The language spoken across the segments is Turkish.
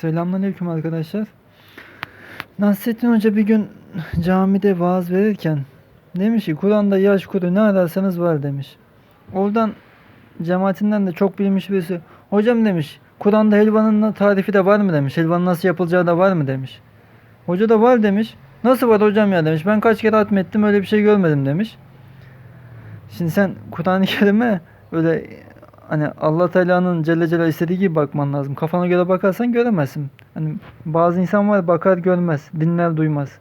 Selamünaleyküm arkadaşlar. Nasrettin Hoca bir gün camide vaaz verirken demiş ki Kur'an'da yaş kuru ne ararsanız var demiş. Oradan cemaatinden de çok bilmiş birisi hocam demiş Kur'an'da helvanın tarifi de var mı demiş. Helvanın nasıl yapılacağı da var mı demiş. Hoca da var demiş. Nasıl var hocam ya demiş. Ben kaç kere hatmettim öyle bir şey görmedim demiş. Şimdi sen Kur'an-ı Kerim'e öyle hani Allah Teala'nın Celle Celal istediği gibi bakman lazım. Kafana göre bakarsan göremezsin. Hani bazı insan var bakar görmez, dinler duymaz.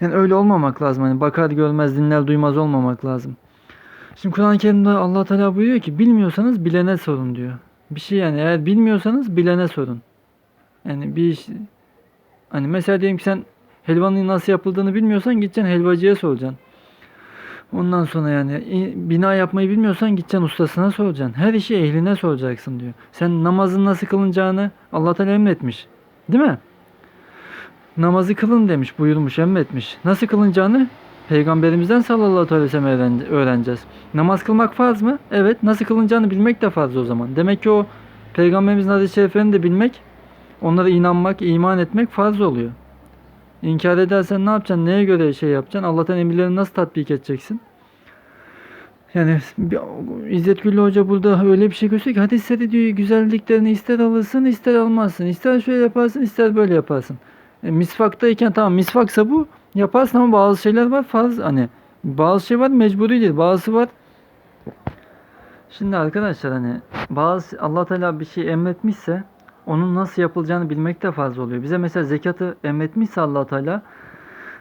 Yani öyle olmamak lazım. Hani bakar görmez, dinler duymaz olmamak lazım. Şimdi Kur'an-ı Kerim'de Allah Teala buyuruyor ki bilmiyorsanız bilene sorun diyor. Bir şey yani eğer bilmiyorsanız bilene sorun. Yani bir iş hani mesela diyelim ki sen helvanın nasıl yapıldığını bilmiyorsan gideceksin helvacıya soracaksın. Ondan sonra yani i- bina yapmayı bilmiyorsan gideceksin ustasına soracaksın. Her işi ehline soracaksın diyor. Sen namazın nasıl kılınacağını Allah Teala emretmiş. Değil mi? Namazı kılın demiş, buyurmuş, emretmiş. Nasıl kılınacağını Peygamberimizden sallallahu aleyhi ve sellem öğren- öğreneceğiz. Namaz kılmak farz mı? Evet. Nasıl kılınacağını bilmek de farz o zaman. Demek ki o Peygamberimizin hadis-i şeriflerini de bilmek, onlara inanmak, iman etmek farz oluyor. İnkar edersen ne yapacaksın? Neye göre şey yapacaksın? Allah'tan emirlerini nasıl tatbik edeceksin? Yani İzzet Güllü Hoca burada öyle bir şey gösteriyor ki hadisleri diyor güzelliklerini ister alırsın ister almazsın. İster şöyle yaparsın ister böyle yaparsın. E, misvaktayken tamam misvaksa bu yaparsın ama bazı şeyler var farz hani bazı şey var mecburi değil bazısı var. Şimdi arkadaşlar hani bazı Allah Teala bir şey emretmişse onun nasıl yapılacağını bilmek de fazla oluyor. Bize mesela zekatı emretmişse Allah Teala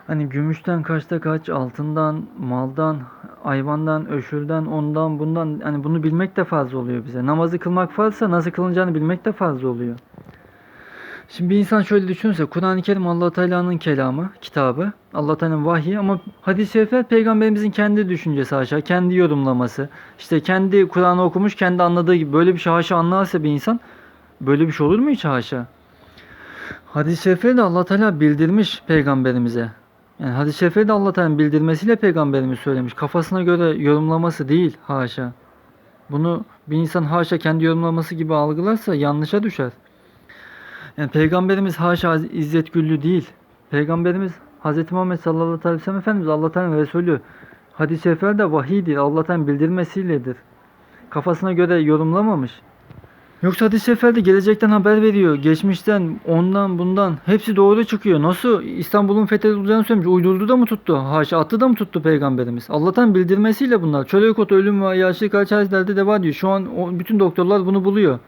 hani gümüşten kaçta kaç, altından, maldan, hayvandan, öşürden, ondan, bundan hani bunu bilmek de fazla oluyor bize. Namazı kılmak farzsa nasıl kılınacağını bilmek de fazla oluyor. Şimdi bir insan şöyle düşünse Kur'an-ı Kerim Allah Teala'nın kelamı, kitabı, Allah Teala'nın vahyi ama hadis-i şerifler peygamberimizin kendi düşüncesi haşa, kendi yorumlaması. İşte kendi Kur'an'ı okumuş, kendi anladığı gibi böyle bir şey haşa anlarsa bir insan böyle bir şey olur mu hiç haşa? Hadis-i şerifleri de Allah Teala bildirmiş peygamberimize. Yani hadis-i şerifleri de Allah Teala'nın bildirmesiyle peygamberimiz söylemiş. Kafasına göre yorumlaması değil haşa. Bunu bir insan haşa kendi yorumlaması gibi algılarsa yanlışa düşer. Yani peygamberimiz haşa İzzet Güllü değil. Peygamberimiz Hz. Muhammed sallallahu aleyhi ve sellem Efendimiz Allah Teala'nın Resulü. Hadis-i şerifler de vahiydir. Allah'tan bildirmesiyledir. Kafasına göre yorumlamamış. Yoksa hadis-i şeriflerde gelecekten haber veriyor. Geçmişten, ondan, bundan. Hepsi doğru çıkıyor. Nasıl İstanbul'un fethedileceğini söylemiş. Uydurdu da mı tuttu? Haşa attı da mı tuttu peygamberimiz? Allah'tan bildirmesiyle bunlar. Çölek otu, ölüm ve yaşlılık hadislerde de var diyor. Şu an o, bütün doktorlar bunu buluyor.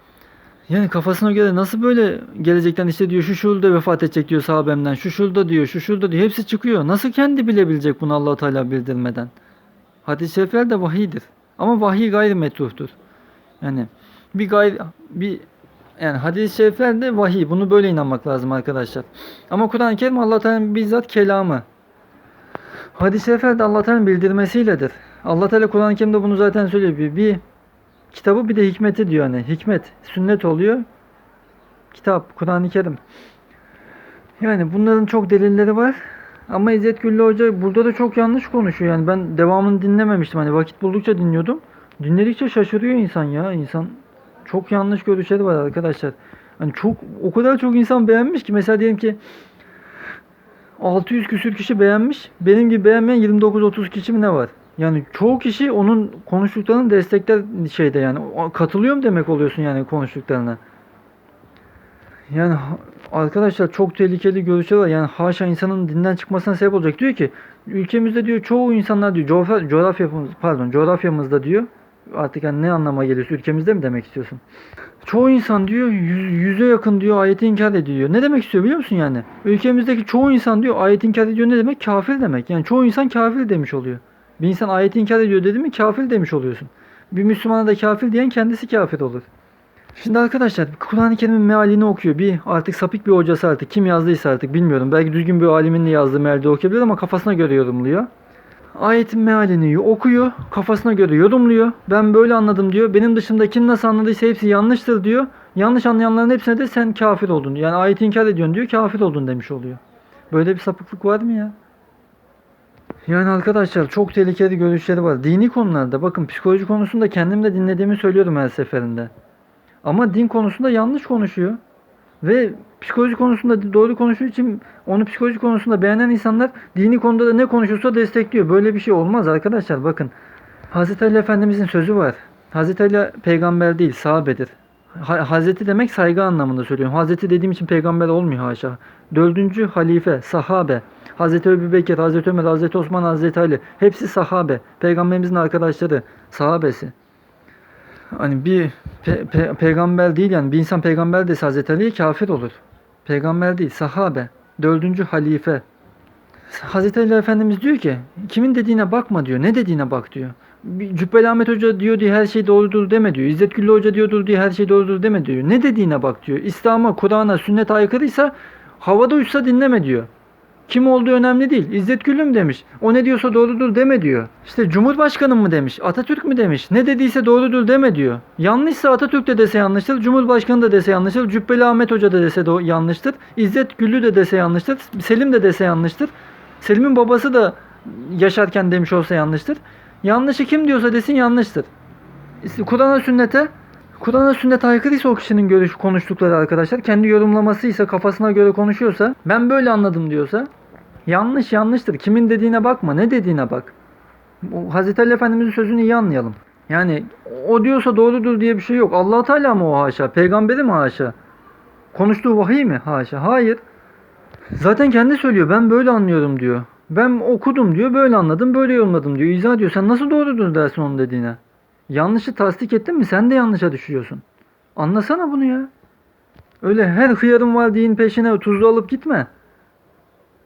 Yani kafasına göre nasıl böyle gelecekten işte diyor şu şurada vefat edecek diyor sahabemden. Şu şurada diyor, şu şurada diyor. Hepsi çıkıyor. Nasıl kendi bilebilecek bunu Allah Teala bildirmeden? Hadis-i şerifler de vahiydir. Ama vahiy gayri metruhtur. Yani bir gayri bir yani hadis-i şerifler de vahiy. Bunu böyle inanmak lazım arkadaşlar. Ama Kur'an-ı Kerim Allah Teala'nın bizzat kelamı. Hadis-i şerifler de Allah Teala'nın bildirmesiyledir. Allah Teala Kur'an-ı Kerim'de bunu zaten söylüyor. Bir, bir kitabı bir de hikmeti diyor hani. Hikmet, sünnet oluyor. Kitap, Kur'an-ı Kerim. Yani bunların çok delilleri var. Ama İzzet Güllü Hoca burada da çok yanlış konuşuyor. Yani ben devamını dinlememiştim. Hani vakit buldukça dinliyordum. Dinledikçe şaşırıyor insan ya. İnsan çok yanlış görüşleri var arkadaşlar. Hani çok o kadar çok insan beğenmiş ki mesela diyelim ki 600 küsür kişi beğenmiş. Benim gibi beğenmeyen 29-30 kişi mi ne var? Yani çoğu kişi onun konuştuklarını destekler şeyde yani. Katılıyorum demek oluyorsun yani konuştuklarına. Yani arkadaşlar çok tehlikeli görüşler var. Yani haşa insanın dinden çıkmasına sebep olacak. Diyor ki ülkemizde diyor çoğu insanlar diyor coğrafya, coğrafyamız pardon coğrafyamızda diyor artık yani ne anlama geliyorsa ülkemizde mi demek istiyorsun? Çoğu insan diyor yüz, yüze yakın diyor ayeti inkar ediyor. Ne demek istiyor biliyor musun yani? Ülkemizdeki çoğu insan diyor ayeti inkar ediyor ne demek? Kafir demek. Yani çoğu insan kafir demiş oluyor. Bir insan ayeti inkar ediyor dedi mi kafir demiş oluyorsun. Bir Müslümana da kafir diyen kendisi kafir olur. Şimdi arkadaşlar Kur'an-ı Kerim'in mealini okuyor. Bir artık sapık bir hocası artık kim yazdıysa artık bilmiyorum. Belki düzgün bir alimin de yazdığı mealde okuyabilir ama kafasına göre yorumluyor. Ayetin mealini okuyor, kafasına göre yorumluyor. Ben böyle anladım diyor. Benim dışımda kim nasıl anladıysa hepsi yanlıştır diyor. Yanlış anlayanların hepsine de sen kafir oldun. Yani ayeti inkar ediyorsun diyor, kafir oldun demiş oluyor. Böyle bir sapıklık var mı ya? Yani arkadaşlar çok tehlikeli görüşleri var. Dini konularda bakın psikoloji konusunda kendim de dinlediğimi söylüyorum her seferinde. Ama din konusunda yanlış konuşuyor. Ve psikoloji konusunda doğru konuştuğu için onu psikoloji konusunda beğenen insanlar dini konuda da ne konuşursa destekliyor. Böyle bir şey olmaz arkadaşlar bakın. Hazreti Ali Efendimizin sözü var. Hazreti Ali peygamber değil sahabedir. Ha- Hazreti demek saygı anlamında söylüyorum. Hazreti dediğim için peygamber olmuyor haşa. Dördüncü halife, sahabe. Hazreti Ebu Bekir, Hazreti Ömer, Hazreti Osman, Hazreti Ali. Hepsi sahabe. Peygamberimizin arkadaşları, sahabesi. Hani bir pe- pe- peygamber değil yani bir insan peygamber dese Hazreti Ali'ye kafir olur. Peygamber değil, sahabe. Dördüncü halife. Hazreti Ali Efendimiz diyor ki kimin dediğine bakma diyor. Ne dediğine bak diyor. Cübbeli Ahmet Hoca diyor diye her şey doğrudur deme diyor. İzzet Güllü Hoca diyordur diye her şey doğrudur deme diyor. Ne dediğine bak diyor. İslam'a, Kur'an'a, sünnete aykırıysa havada uçsa dinleme diyor. Kim olduğu önemli değil. İzzet Güllü mü demiş. O ne diyorsa doğrudur deme diyor. İşte Cumhurbaşkanı mı demiş. Atatürk mü demiş. Ne dediyse doğrudur deme diyor. Yanlışsa Atatürk de dese yanlıştır. Cumhurbaşkanı da dese yanlıştır. Cübbeli Ahmet Hoca da dese do- yanlıştır. İzzet Güllü de dese yanlıştır. Selim de dese yanlıştır. Selim'in babası da yaşarken demiş olsa yanlıştır. Yanlışı kim diyorsa desin yanlıştır. Kur'an'a sünnete Kur'an'a sünnete aykırıysa o kişinin görüş konuştukları arkadaşlar kendi yorumlamasıysa kafasına göre konuşuyorsa ben böyle anladım diyorsa yanlış yanlıştır. Kimin dediğine bakma ne dediğine bak. Hazreti Ali Efendimizin sözünü iyi anlayalım. Yani o diyorsa doğrudur diye bir şey yok. allah Teala mı o haşa? Peygamberi mi haşa? Konuştuğu vahiy mi haşa? Hayır. Zaten kendi söylüyor. Ben böyle anlıyorum diyor. Ben okudum diyor. Böyle anladım. Böyle yorumladım diyor. İzah diyor. Sen nasıl doğrudur dersin onun dediğine. Yanlışı tasdik ettin mi sen de yanlışa düşüyorsun. Anlasana bunu ya. Öyle her hıyarın var deyin peşine tuzlu alıp gitme.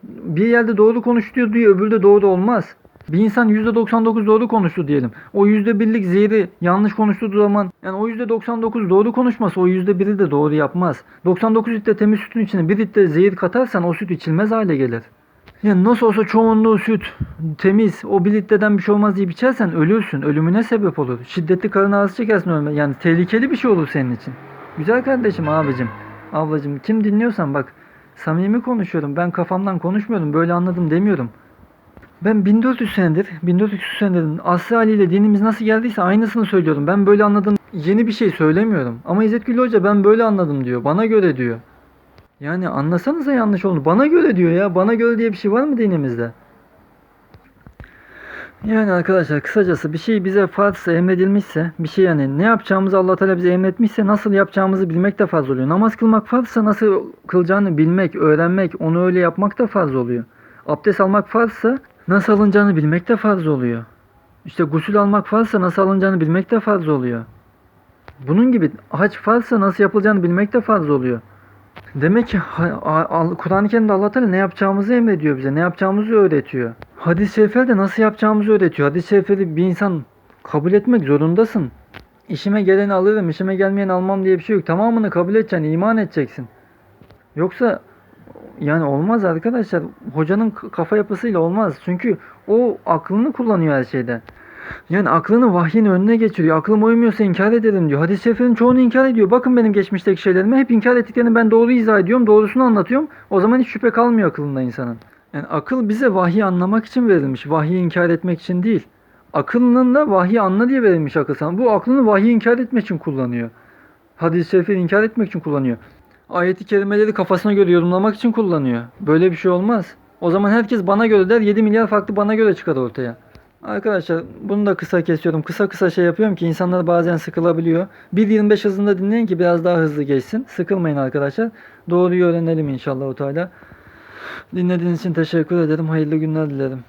Bir yerde doğru konuşuyor diyor öbürü de doğru olmaz. Bir insan %99 doğru konuştu diyelim. O %1'lik zehri yanlış konuştuğu zaman yani o %99 doğru konuşmasa o %1'i de doğru yapmaz. 99 litre temiz sütün içine 1 litre zehir katarsan o süt içilmez hale gelir. Yani nasıl olsa çoğunluğu süt temiz o 1 litreden bir şey olmaz diye içersen ölürsün. Ölümüne sebep olur. Şiddetli karın ağrısı çekersin ölme. Yani tehlikeli bir şey olur senin için. Güzel kardeşim abicim. Ablacım kim dinliyorsan bak samimi konuşuyorum. Ben kafamdan konuşmuyorum. Böyle anladım demiyorum. Ben 1400 senedir, 1400 senedir asli haliyle dinimiz nasıl geldiyse aynısını söylüyorum. Ben böyle anladım. Yeni bir şey söylemiyorum. Ama İzzet Gül Hoca ben böyle anladım diyor. Bana göre diyor. Yani anlasanıza yanlış oldu. Bana göre diyor ya. Bana göre diye bir şey var mı dinimizde? Yani arkadaşlar kısacası bir şey bize farzsa emredilmişse bir şey yani ne yapacağımızı Allah Teala bize emretmişse nasıl yapacağımızı bilmek de farz oluyor. Namaz kılmak farzsa nasıl kılacağını bilmek, öğrenmek, onu öyle yapmak da farz oluyor. Abdest almak farzsa nasıl alınacağını bilmek de farz oluyor. İşte gusül almak farzsa nasıl alınacağını bilmek de farz oluyor. Bunun gibi hac farzsa nasıl yapılacağını bilmek de farz oluyor. Demek ki Kur'an-ı Kerim'de Allah Teala ne yapacağımızı emrediyor bize, ne yapacağımızı öğretiyor. Hadis-i şeriflerde nasıl yapacağımızı öğretiyor. Hadis-i şerifleri bir insan kabul etmek zorundasın. İşime geleni alırım, işime gelmeyeni almam diye bir şey yok. Tamamını kabul edeceksin, iman edeceksin. Yoksa yani olmaz arkadaşlar. Hocanın kafa yapısıyla olmaz. Çünkü o aklını kullanıyor her şeyde. Yani aklını vahyin önüne geçiriyor. Aklım uymuyorsa inkar ederim diyor. Hadis-i şeriflerin çoğunu inkar ediyor. Bakın benim geçmişteki şeylerime hep inkar ettiklerini ben doğru izah ediyorum. Doğrusunu anlatıyorum. O zaman hiç şüphe kalmıyor akılında insanın. Yani akıl bize vahyi anlamak için verilmiş. Vahyi inkar etmek için değil. Akılının da vahyi anla diye verilmiş akıl sana. Bu aklını vahyi inkar etmek için kullanıyor. Hadis-i şerifleri inkar etmek için kullanıyor. Ayeti kerimeleri kafasına göre yorumlamak için kullanıyor. Böyle bir şey olmaz. O zaman herkes bana göre der 7 milyar farklı bana göre çıkar ortaya. Arkadaşlar bunu da kısa kesiyorum. Kısa kısa şey yapıyorum ki insanlar bazen sıkılabiliyor. 1.25 hızında dinleyin ki biraz daha hızlı geçsin. Sıkılmayın arkadaşlar. Doğruyu öğrenelim inşallah o Teala. Dinlediğiniz için teşekkür ederim. Hayırlı günler dilerim.